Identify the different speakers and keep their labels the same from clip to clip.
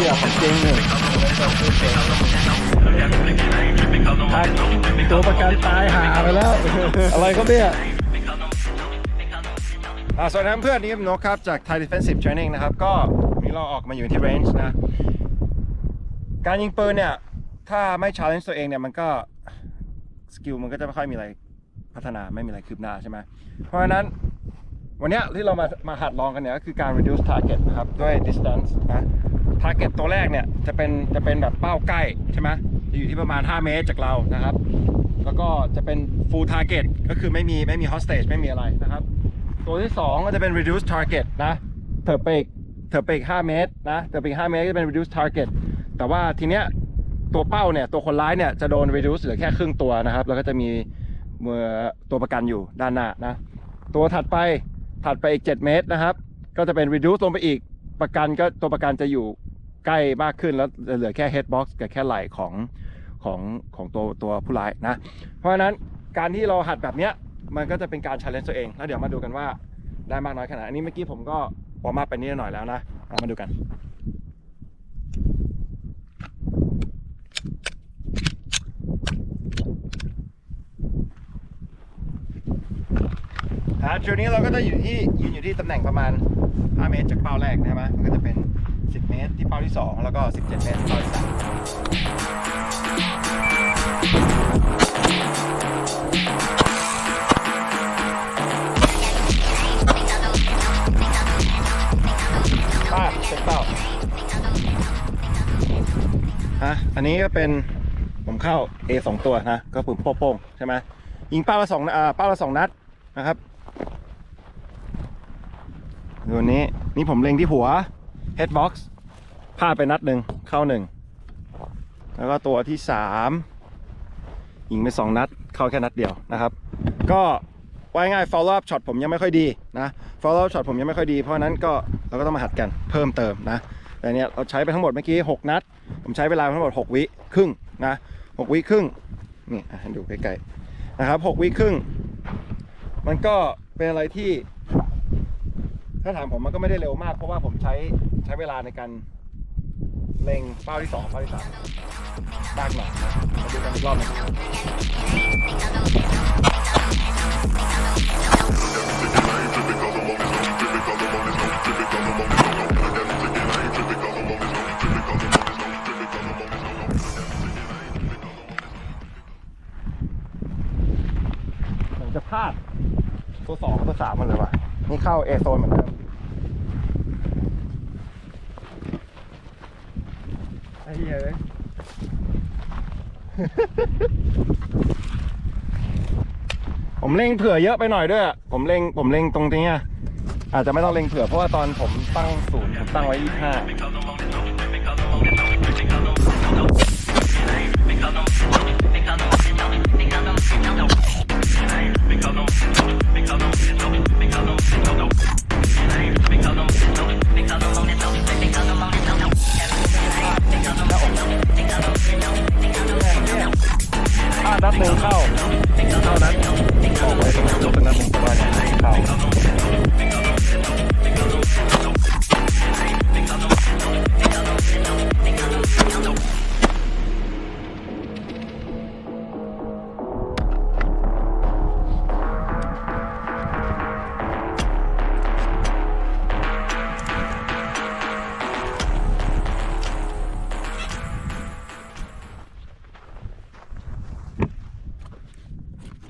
Speaker 1: นี่อะของจริงเนี่ยอะตัวประกันตายหาไปแล้ว อะไรก็เนี่ยอ่าสวัสดีครับเพื่อนนี่ผมนกครับ จาก Thai Defensive Training นะครับ ก็วันนี้เราออกมาอยู่ที่ range นะ การยิงปืนเนี่ย ถ้าไม่ challenge ตัวเองเนี่ย มันก็ สกิลมันก็จะไม่ค่อยมีอะไรพัฒนาไม่มีอะไรคืบหน้าใช่ไหมเพราะฉะนั้นวันเนี้ยที่เรามามาหัดลองกันเนี่ยก็คือการ reduce target นะครับ ด้วย distance นะ target ตัวแรกเนี่ยจะเป็นจะเป็นแบบเป้าใกล้ใช่ไหมจะอยู่ที่ประมาณ 5 เมตรจากเรานะครับ แล้วก็จะเป็น full target ก็คือไม่มีไม่มี hostage ไม่มีอะไรนะครับ ตัวที่ 2 ก็จะเป็น reduce target นะเถิบไปอีกเถิบไปอีก 5 เมตรนะเถิบไปอีก 5 เมตรก็จะเป็น reduce target แต่ว่าทีเนี้ยตัวเป้าเนี่ยตัวคนร้ายเนี่ยจะโดน reduce เหลือแค่ครึ่งตัวนะครับ แล้วก็จะมีมือตัวประกันอยู่ด้านหน้านะ ตัวถัดไปถัดไปอีก 7 เมตรนะครับ ก็จะเป็น reduce ลงไปอีกประกันก็ตัวประกันจะอยู่ ใกล้มากขึ้นแล้วเหลือแค่ head box กับแค่ไหล่ของของของตัวตัวผู้ร้ายนะ เพราะฉะนั้นการที่เราหัดแบบเนี้ยมันก็จะเป็นการ challenge ตัวเอง แล้วเดี๋ยวมาดูกันว่าได้มากน้อยขนาดอันนี้เมื่อกี้ผมก็วอร์มอัพไปนิดหน่อยแล้วนะมาดูกันอ่าจุดนี้เราก็จะอยู่ที่ยืนอยู่ที่ตำแหน่งประมาณ 5 เมตรจากเป้าแรกใช่ไหมมันก็จะเป็น 10 เมตรที่เป้าที่ 2 แล้วก็ 17 เมตรที่เป้าที่3ป้าเช็คเป้าฮะอันนี้ก็เป็นผมเข้า A 2 ตัวนะ ก็ปืนโป้งๆใช่ไหมยิงเป้าละสองอ่าเป้าละสองนัดนะครับตัวนี้นี่ผมเล็งที่หัว headbox พลาดไปนัดหนึ่งเข้าหนึ่งแล้วก็ตัวที่สามยิงไปสองนัด เข้าแค่นัดเดียวนะครับ ก็ว่าง่าย follow up shot ผมยังไม่ค่อยดีนะ follow up shot ผมยังไม่ค่อยดี เพราะนั้นก็เราก็ต้องมาหัดกันเพิ่มเติมนะแต่เนี้ยเราใช้ไปทั้งหมดเมื่อกี้ 6 นัด ผมใช้เวลาทั้งหมด 6 วิครึ่งนะ6วิครึ่งนี่ให้ดูใกล้ๆนะครับ6วิครึ่ง มันก็เป็นอะไรที่ ถ้าถามผมมันก็ไม่ได้เร็วมากเพราะว่าผมใช้ใช้เวลาในการเล็งเป้าที่สองเป้าที่สามมากหน่อยนะมาดูกันอีกรอบนึงผมจะพลาดตัวสองตัวสามมันเลยว่ะ นี่เข้าเอโซนเหมือนเดิมไอ้เหี้ยเอ้ยผมเล็งเผื่อเยอะไปหน่อยด้วยอะผมเล็งผมเล็งตรงนี้อะอาจจะไม่ต้องเล็งเผื่อเพราะว่าตอนผมตั้งศูนย์ผมตั้งไว้ยี่ห้า นัดหนึ่งเข้าเข้านั้นอกไว้ตรงนั้นตรงนั้นหนึ่งว่านเข้า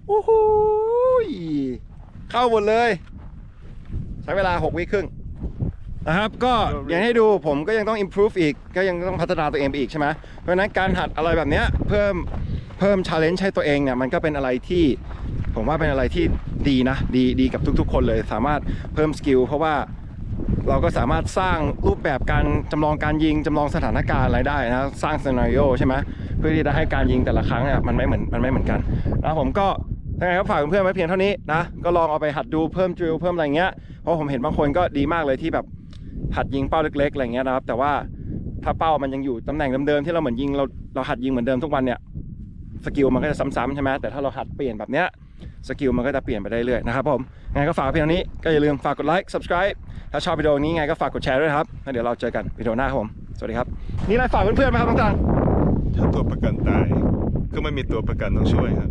Speaker 1: โอ้โหเข้าหมดเลย ใช้เวลา 6 วิครึ่งนะครับก็อย่างให้ดูผมก็ยังต้อง improve อีก ก็ยังต้องพัฒนาตัวเองไปอีกใช่ไหมเพราะฉะนั้นการหัดอะไรแบบเนี้ยเพิ่มเพิ่ม challenge ให้ตัวเองเนี่ยมันก็เป็นอะไรที่ผมว่าเป็นอะไรที่ดีนะ ดีดีกับทุกๆ คนเลยสามารถเพิ่มสกิลเพราะว่าเราก็สามารถสร้างรูปแบบการจำลองการยิงจำลองสถานการณ์อะไรได้นะสร้างซีนาริโอใช่ไหมเพื่อที่จะให้การยิงแต่ละครั้งเนี่ยมันไม่เหมือนมันไม่เหมือนกันนะผมก็ ถ้งไงก็ฝากเพื่อนๆไว้เพียงเท่านี้นะ ก็ลองเอาไปหัดดูเพิ่มดริลเพิ่มอะไรเงี้ย เพราะผมเห็นบางคนก็ดีมากเลยที่แบบหัดยิงเป้าเล็กๆอะไรเงี้ยนะครับ แต่ว่าถ้าเป้ามันยังอยู่ตำแหน่งเดิมๆที่เราเหมือนยิงเราเราหัดยิงเหมือนเดิมทุกวันเนี่ยสกิลมันก็จะซ้ำๆใช่ไหมแต่ถ้าเราหัดเปลี่ยนแบบเนี้ยสกิลมันก็จะเปลี่ยนไปได้เรื่อยนะครับผมงั้งก็ฝากเพียงเท่านี้ก็อย่าลืมฝากกดไลค์ subscribe ถ้าชอบวิดีโอนี้ไงก็ฝากกดแชร์ด้วยครับแล้วเดี๋ยวเราเจอกันวิดีโอหน้าครับผมสวัสดีครับนี่อะไรฝากเพื่อนๆไหมครับต่างๆ
Speaker 2: ถ้าตัวประกันตายก็ไม่มีตัวประกันต้องช่วยครับ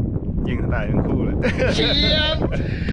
Speaker 2: ยิงตายทั้งคู่เลย
Speaker 1: เชียบ